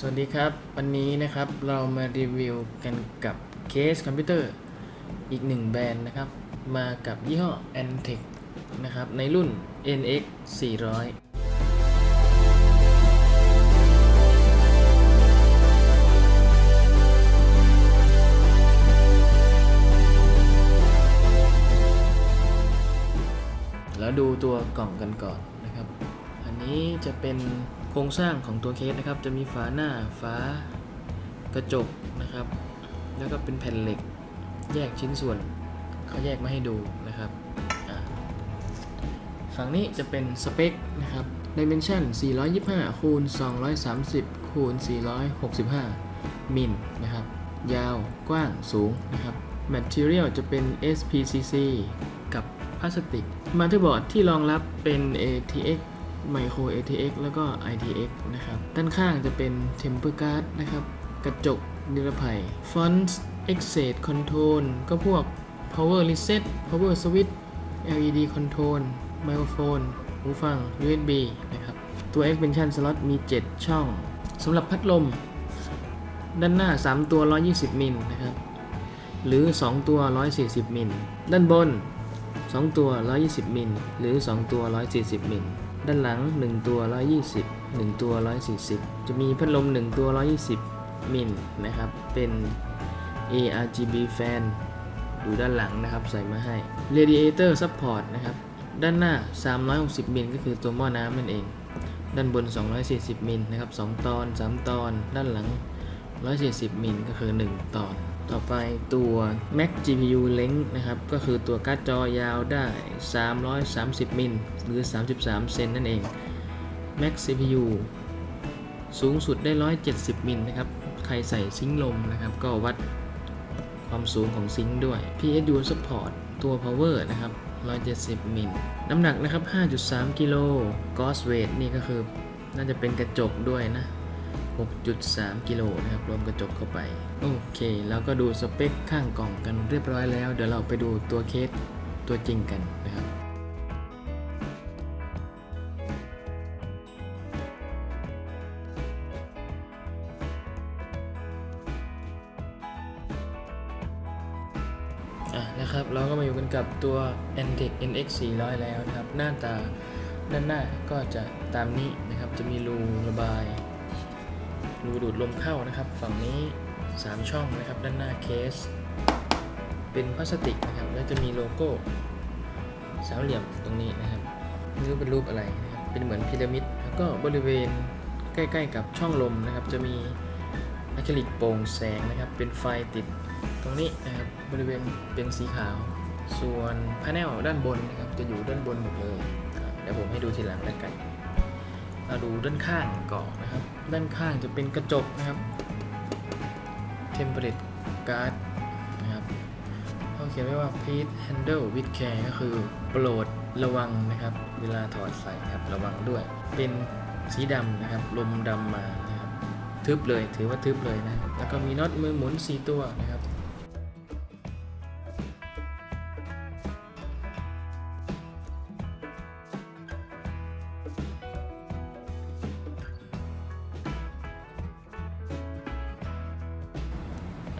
สวัสดีครับ วันนี้นะครับเรามารีวิวกันกับเคสคอมพิวเตอร์อีกหนึ่งแบรนด์นะครับ มากับยี่ห้อ Antec นะครับ ในรุ่น NX 400แล้วดูตัวกล่องกันก่อนนะครับ อันนี้จะเป็น รงสร้างของตัวเคสนะครับ จะมีฝาหน้าฝากระจกนะครับ แล้วก็เป็นแผ่นเหล็ก แยกชิ้นส่วนเขาแยกมาให้ดูนะครับฝั่งนี้จะเป็นสเปคนะครับ Dimension 425คูณ230คูณ465 มิลนะครับ ยาวกว้างสูงนะครับ Material จะเป็น SPCC กับพลาสติก มาเตอร์บอร์ดที่รองรับเป็น ATX Micro ATX แล้วก็ ITX นะครับ ด้านข้างจะเป็น Temper Guard นะครับ กระจกนิรภัย Font Exit Control ก็พวก Power Reset Power Switch LED Control Microphone หูฟัง USB นะครับ ตัว Expansion Slot มี 7 ช่องสำหรับพัดลม ด้านหน้า 3 ตัว 120 มิลนะครับ หรือ 2 ตัว 140 มิล ด้านบน 2 ตัว 120 มิล หรือ 2 ตัว 140 มิล ด้านหลัง 1 ตัว 120 1 ตัว 140 จะมีพัดลม 1 ตัว 120 มิลนะครับ เป็น ARGB fan ดูด้านหลังนะครับ ใส่มาให้ Radiator Support นะครับ ด้านหน้า 360 มิลก็คือตัวหม้อน้ำนั่นเอง ด้านบน 240 มิลนะครับ 2 ตอน 3 ตอน ด้านหลัง 140 มิลก็คือ 1 ตอน ต่อไปตัว Mac GPU Length นะครับ ก็คือตัวการ์ดจอยาวได้ 330 มิลหรือ 33 เซนนั่นเอง Mac CPU สูงสุดได้ 170 มิลนะครับ ใครใส่ซิงลมนะครับ ก็วัดความสูงของซิงค์ด้วย PSU Support ตัว Power นะครับ 170 มิล น้ำหนักนะครับ 5.3 กิโล Gauss Weight นี่ก็คือน่าจะเป็นกระจกด้วยนะ 6.3 กิโลนะครับ รวมกระจกเข้าไป โอเค แล้วก็ดูสเปคข้างกล่องกันเรียบร้อยแล้ว เดี๋ยวเราไปดูตัวเคสตัวจริงกันนะครับนะครับเราก็มาอยู่กันกับตัว Antec NX 400 แล้วนะครับ หน้าตาด้านหน้าก็จะตามนี้นะครับ จะมีรูระบาย รูดูดลมเข้านะครับ ฝั่งนี้ 3 ช่องนะครับ ด้านหน้าเคส เป็นพลาสติกนะครับ แล้วจะมีโลโก้สามเหลี่ยมตรงนี้นะครับไม่รู้เป็นรูปอะไรนะครับเป็นเหมือนพีระมิด แล้วก็บริเวณใกล้ๆ กับช่องลมนะครับ จะมีอะคริลิกโปร่งแสงนะครับ เป็นไฟติดตรงนี้นะครับ บริเวณเป็นสีขาว ส่วนพาเนลด้านบนนะครับ จะอยู่ด้านบนหมดเลย เดี๋ยวผมให้ดูทีหลังแล้วกัน มาดูด้านข้างก่อนนะครับ ด้านข้างจะเป็นกระจกนะครับ Temperate Guard นะครับเขาเขียนไว้ว่า please handle with care ก็คือโปรดระวังนะครับ เวลาถอดใส่ครับระวังด้วย เป็นสีดำนะครับ ลมดำมานะครับ ทึบเลยถือว่าทึบเลยนะ แล้วก็มีน็อตมือหมุน 4 ตัวนะครับ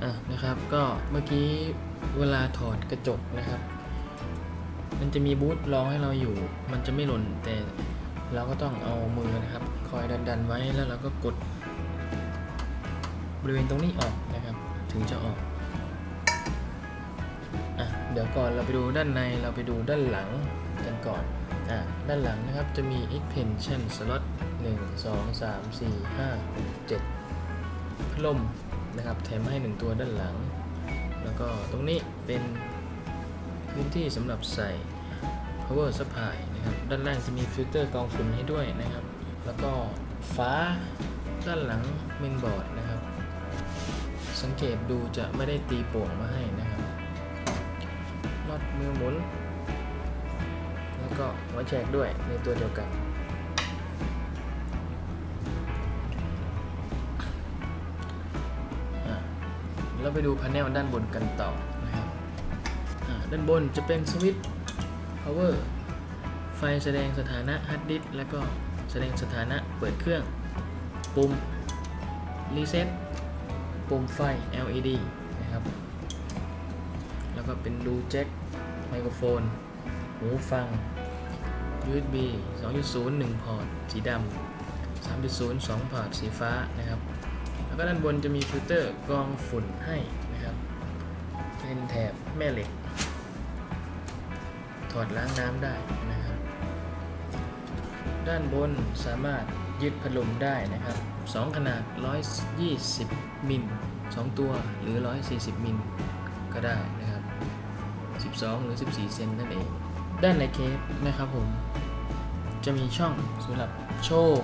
อะนะครับก็เมื่อกี้เวลาถอดกระจกนะครับ มันจะมีบูทรองให้เราอยู่ มันจะไม่หล่นแต่เราก็ต้องเอามือนะครับ คอยดันๆไว้แล้วเราก็กด บริเวณตรงนี้ออกนะครับ ถึงจะออกอะเดี๋ยวก่อนเราไปดูด้านในเราไปดูด้านหลังกันก่อนอะด้านหลังนะครับจะมี extension slot 1 2 3 4 5 6 7พัดลม นะครับ แถมให้ 1 ตัวด้านหลัง แล้วก็ตรงนี้เป็นพื้นที่สำหรับใส่ power supply นะครับ ด้านล่างจะมีฟิลเตอร์กองฝุ่นให้ด้วยนะครับ แล้วก็ฝาด้านหลังเมนบอร์ดนะครับ สังเกตดูจะไม่ได้ตีโป่งมาให้นะครับน็อตมือหมุน แล้วก็หัวแฉกด้วยในตัวเดียวกัน เราไปดูพาเนลด้านบนกันต่อนะครับด้านบนจะเป็นสวิตช์ power ไฟแสดงสถานะฮาร์ดดิสก์แล้วก็แสดงสถานะเปิดเครื่อง ปุ่มรีเซ็ตปุ่มไฟ LED นะครับ แล้วก็เป็นรูแจ็คไมโครโฟน หูฟัง USB 2.0 1 พอร์ต สีดำ3.0 2 พอร์ต สีฟ้านะครับ ก็ด้านบนจะมีฟิลเตอร์กรองฝุ่นให้นะครับ เป็นแถบแม่เหล็ก ถอดล้างน้ำได้นะครับ ด้านบนสามารถยึดพัดลมได้นะครับ 2 ขนาด 120 มิล 2 ตัวหรือ 140 มิล ก็ได้นะครับ 12 หรือ 14 เซนนั่นเอง ด้านในเคสนะครับผม จะมีช่องสำหรับโชว์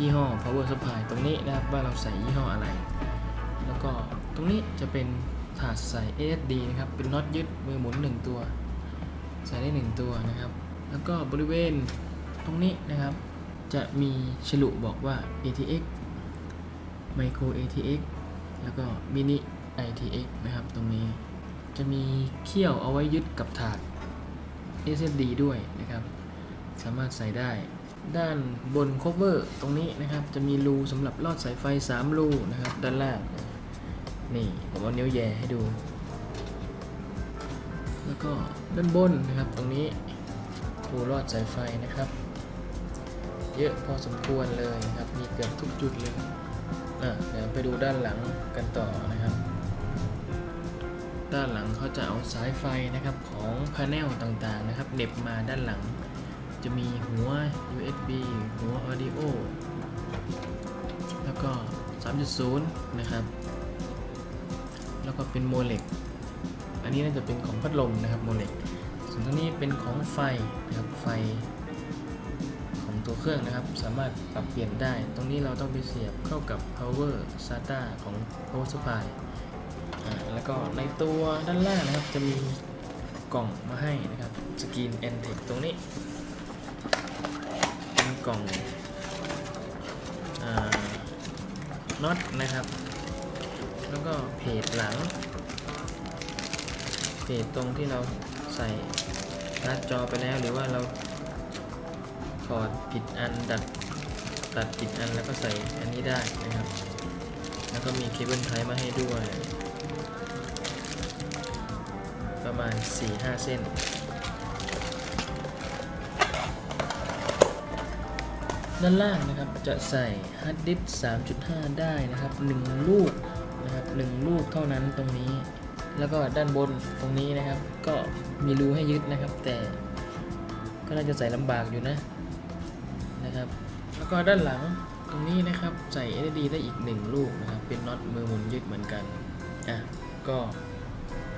ยี่ห้อ power supply ตรงนี้นะครับว่าเราใส่ยี่ห้ออะไร แล้วก็ตรงนี้จะเป็นถาดใส่ ASD นะครับ เป็นน็อตยึดมือหมุน 1 ตัว ใส่ได้ 1 ตัวนะครับ แล้วก็บริเวณตรงนี้นะครับ จะมีฉลุบอกว่า ATX Micro ATX แล้วก็ Mini ITX นะครับ ตรงนี้จะมีเขี้ยวเอาไว้ยึดกับถาด SSD ด้วยนะครับ สามารถใส่ได้ ด้านบน cover ตรงนี้นะครับ จะมีรูสำหรับลอดสายไฟ 3 รูนะครับ ด้านล่าง นี่ผมเอานิ้วแย่ให้ดู แล้วก็ด้านบนนะครับ ตรงนี้รูลอดสายไฟนะครับ เยอะพอสมควรเลยนะครับ มีเกือบทุกจุดเลยอะเดี๋ยวไปดูด้านหลังกันต่อนะครับ ด้านหลังเขาจะเอาสายไฟนะครับของพาเนลต่างๆนะครับเหน็บมาด้านหลัง จะมีหัว USB หัว Audio แล้วก็ 3.0 นะครับ แล้วก็เป็นโมเลกอันนี้น่าจะเป็นของพัดลมนะครับโมเลกส่วนตรงนี้เป็นของไฟนะครับไฟของตัวเครื่องนะครับ สามารถปรับเปลี่ยนได้ ตรงนี้เราต้องไปเสียบเข้ากับ power SATA ของ power supply แล้วก็ในตัวด้านล่างนะครับจะมีกล่องมาให้นะครับสกรีน n t e c ตรงนี้ กล่องน็อตนะครับ แล้วก็เพจหลัง เพจตรงที่เราใส่ร์ดจอไปแล้วหรือว่าเราถอดผิดอันดัดตัดผิดอันแล้วก็ใส่อันนี้ได้นะครับ แล้วก็มีเคเบิลไทป์มาให้ด้วย ประมาณ 4-5 เส้น ด้านล่างนะครับจะใส่ฮาร์ดดิสก์3.5 ได้นะครับ 1 ลูกนะครับ1ลูกเท่านั้นตรงนี้ แล้วก็ด้านบนตรงนี้นะครับ ก็มีรูให้ยึดนะครับ แต่ก็น่าจะใส่ลำบากอยู่นะนะครับ แล้วก็ด้านหลังตรงนี้นะครับใส่ LED ได้อีก 1 ลูกนะครับ เป็นน็อตมือหมุนยึดเหมือนกันอะก็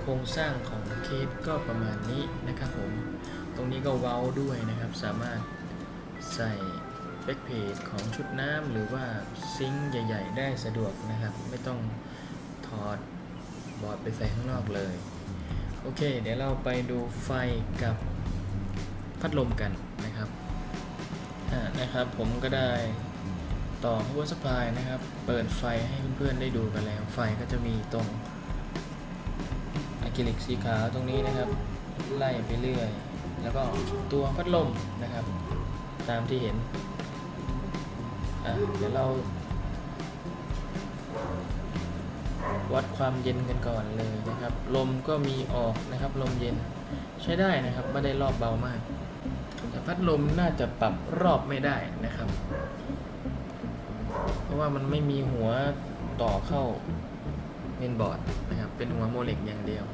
โครงสร้างของเคสก็ประมาณนี้นะครับผม ตรงนี้ก็เว้าด้วยนะครับ สามารถใส่ แบ็กเพจของชุดน้ำหรือว่าซิงค์ใหญ่ ๆ ได้สะดวกนะครับ ไม่ต้องถอดบอร์ดไปใส่ข้างนอกเลย โอเค เดี๋ยวเราไปดูไฟกับพัดลมกันนะครับนะครับผมก็ได้ต่อ power supply นะครับ เปิดไฟให้เพื่อนๆได้ดูกันแล้ว ไฟก็จะมีตรงอะคริลิกสีขาวตรงนี้นะครับ ไล่ไปเรื่อย แล้วก็ตัวพัดลมนะครับ ตามที่เห็น อะเดี๋ยวเราวัดความเย็นกันก่อนเลยนะครับ ลมก็มีออกนะครับ ลมเย็นใช้ได้นะครับ ไม่ได้รอบเบามาก แต่พัดลมน่าจะปรับรอบไม่ได้นะครับ เพราะว่ามันไม่มีหัวต่อเข้าเมนบอร์ดนะครับ เป็นหัวโมเลกอย่างเดียว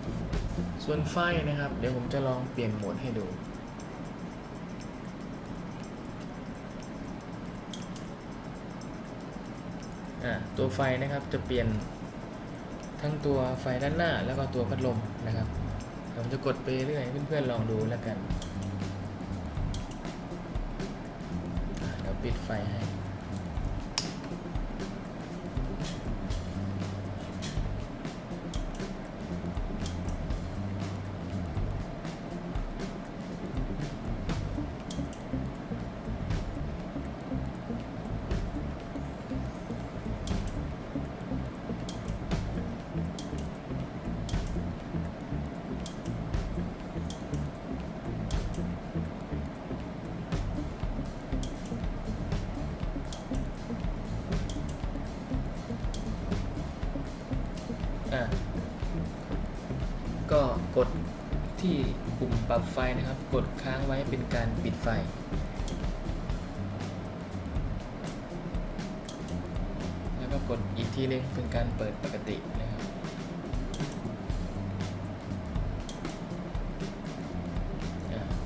ส่วนไฟนะครับ เดี๋ยวผมจะลองเปลี่ยนโหมดให้ดู ตัวไฟนะครับจะเปลี่ยนทั้งตัวไฟด้านหน้าแล้วก็ตัวพัดลมนะครับผมจะกดไปเรื่อยเพื่อนๆลองดูแล้วกันเดี๋ยวปิดไฟให้ บไฟนะครับ กดค้างไว้เป็นการปิดไฟ แล้วก็กดอีกทีนึงเป็นการเปิดปกตินะครับ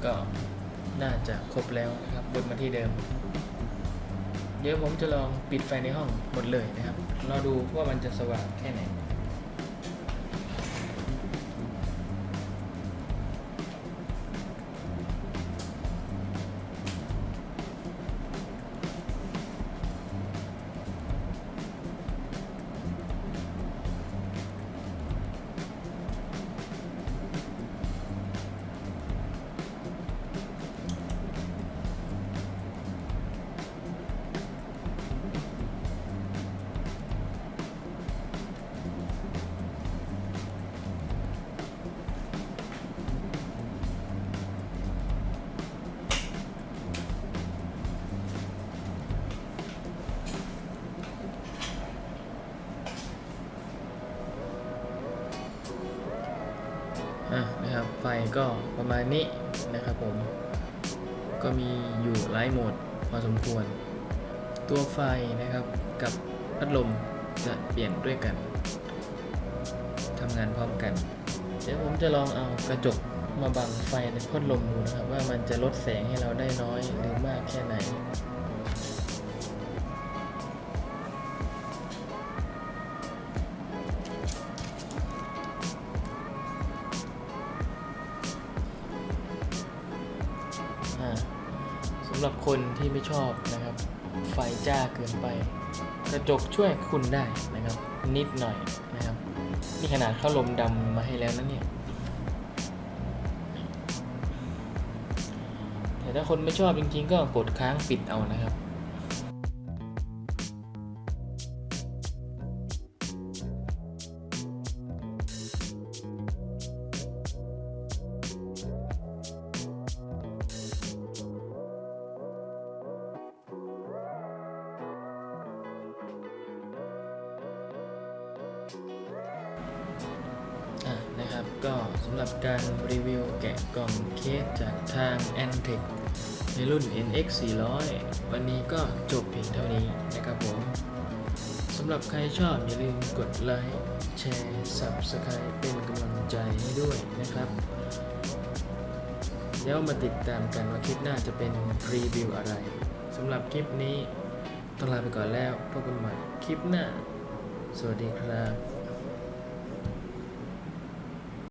ก็น่าจะครบแล้วนะครับวนมาที่เดิม เดี๋ยวผมจะลองปิดไฟในห้องหมดเลยนะครับรอดูว่ามันจะสว่างแค่ไหน ก็ประมาณนี้นะครับผม ก็มีอยู่หลายโหมดพอสมควร ตัวไฟนะครับกับพัดลมจะเปลี่ยนด้วยกันทำงานพร้อมกัน เดี๋ยวผมจะลองเอากระจกมาบังไฟในพัดลมดูนะครับ ว่ามันจะลดแสงให้เราได้น้อยหรือมากแค่ไหน หรับคนที่ไม่ชอบนะครับ ไฟจ้าเกินไป กระจกช่วยคุณได้นะครับ นิดหน่อยนะครับนี่ขนาดเข้าลมดำมาให้แล้วนะเนี่ยแต่ถ้าคนไม่ชอบจริงๆ ก็กดค้างปิดเอานะครับ ก็สำหรับการรีวิวแกะกล่องเคสจากทาง a n t e c ในรุ่น NX 400 วันนี้ก็จบเพียงเท่านี้นะครับผมสำหรับใครชอบอย่าลืมกดไลค์แชร์ Subscribe เป็นกำลังใจให้ด้วยนะครับ แล้วมาติดตามกันว่าคลิปหน้าจะเป็นรีวิวอะไรสำหรับคลิปนี้ต้องลาไปก่อนแล้วพบกันใหม่คลิปหน้า สวัสดีครับ